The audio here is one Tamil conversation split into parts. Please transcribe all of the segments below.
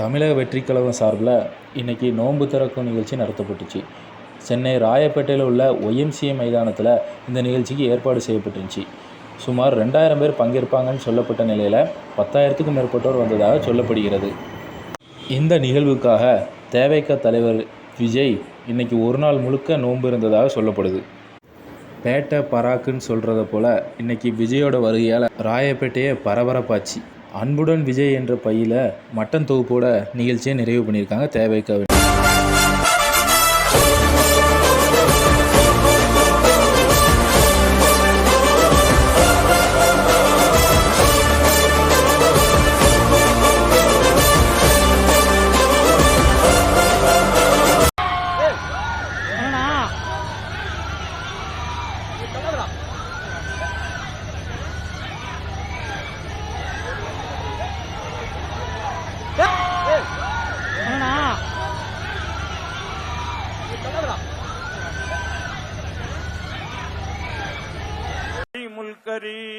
தமிழக வெற்றிக் கழகம் சார்பில் இன்றைக்கி நோன்பு திறக்கும் நிகழ்ச்சி நடத்தப்பட்டுச்சு. சென்னை ராயப்பேட்டையில் உள்ள ஒய்எம்சிஏ மைதானத்தில் இந்த நிகழ்ச்சிக்கு ஏற்பாடு செய்யப்பட்டுருந்துச்சு. சுமார் ரெண்டாயிரம் பேர் பங்கேற்பாங்கன்னு சொல்லப்பட்ட நிலையில் பத்தாயிரத்துக்கும் மேற்பட்டோர் வந்ததாக சொல்லப்படுகிறது. இந்த நிகழ்வுக்காக தேவைக்க தலைவர் விஜய் இன்னைக்கு ஒரு நாள் முழுக்க நோன்பு இருந்ததாக சொல்லப்படுது. பேட்டை பராக்குன்னு சொல்கிறத போல் இன்னைக்கு விஜயோட வருகையால் ராயப்பேட்டையே பரபரப்பாச்சு. அன்புடன் விஜய் என்ற பையில் மட்டன் தொகுப்போட நிகழ்ச்சியை நிறைவு பண்ணியிருக்காங்க தேவைக்க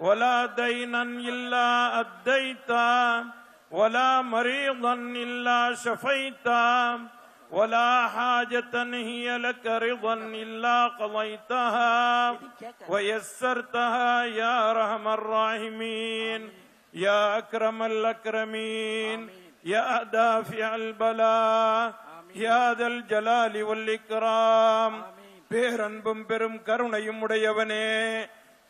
ولا دينا إلا أديتا ولا مريضا إلا شفيتا ولا حاجة هي لك رضا إلا قضيتها ويسرتها يا أرحم الراحمين يا أكرم الأكرمين يا دافع البلاء يا ذا الجلال والإكرام பேரன்பும் பெரும் கருணையும் உடையவனே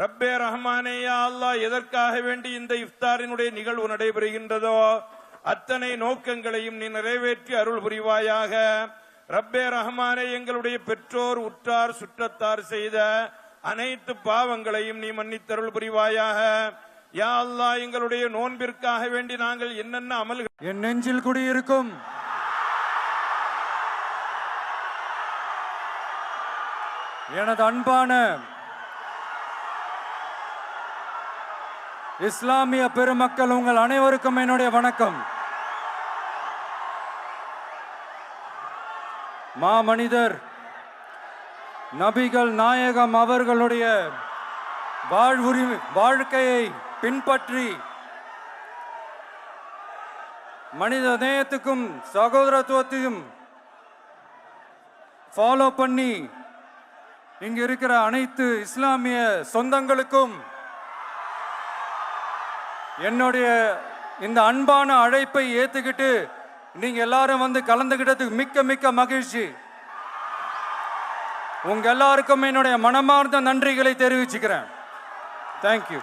ரப்பே ரஹ்மானேயா யா அல்லாஹ் எதற்காக வேண்டி இந்த இஃப்தாரினுடைய நிகழ்வு நடைபெறுகின்றதோ அத்தனை நோக்கங்களையும் நீ நிறைவேற்றி அருள் புரிவாயாக. ரப்பே ரஹ்மானே எங்களுடைய பெற்றோர் உற்றார் சுற்றத்தார் செய்த அனைத்து பாவங்களையும் நீ மன்னித்தருள் புரிவாயாக. யா அல்லாஹ் எங்களுடைய நோன்பிற்காக வேண்டி நாங்கள் என்னென்ன அமல்கள் என் நெஞ்சில் குடியிருக்கும். எனது அன்பான இஸ்லாமிய பெருமக்கள் உங்கள் அனைவருக்கும் என்னுடைய வணக்கம். மாமனிதர் நபிகள் நாயகம் அவர்களுடைய வாழ்வுரி வாழ்க்கையை பின்பற்றி மனித நேயத்துக்கும் சகோதரத்துவத்தையும் ஃபாலோ பண்ணி இங்கு இருக்கிற அனைத்து இஸ்லாமிய சொந்தங்களுக்கும் என்னுடைய இந்த அன்பான அழைப்பை ஏற்றுக்கிட்டு நீங்கள் எல்லாரும் வந்து கலந்துக்கிட்டதுக்கு மிக்க மிக்க மகிழ்ச்சி. உங்கள் எல்லாருக்கும் என்னுடைய மனமார்ந்த நன்றிகளை தெரிவிச்சுக்கிறேன். தேங்க்யூ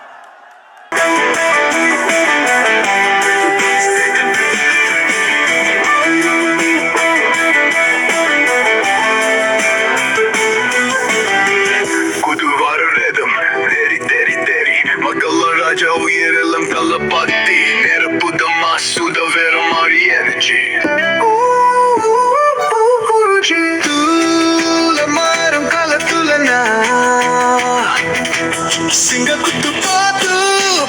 சிங்க குத்து பார்த்து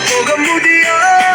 போக முடியாது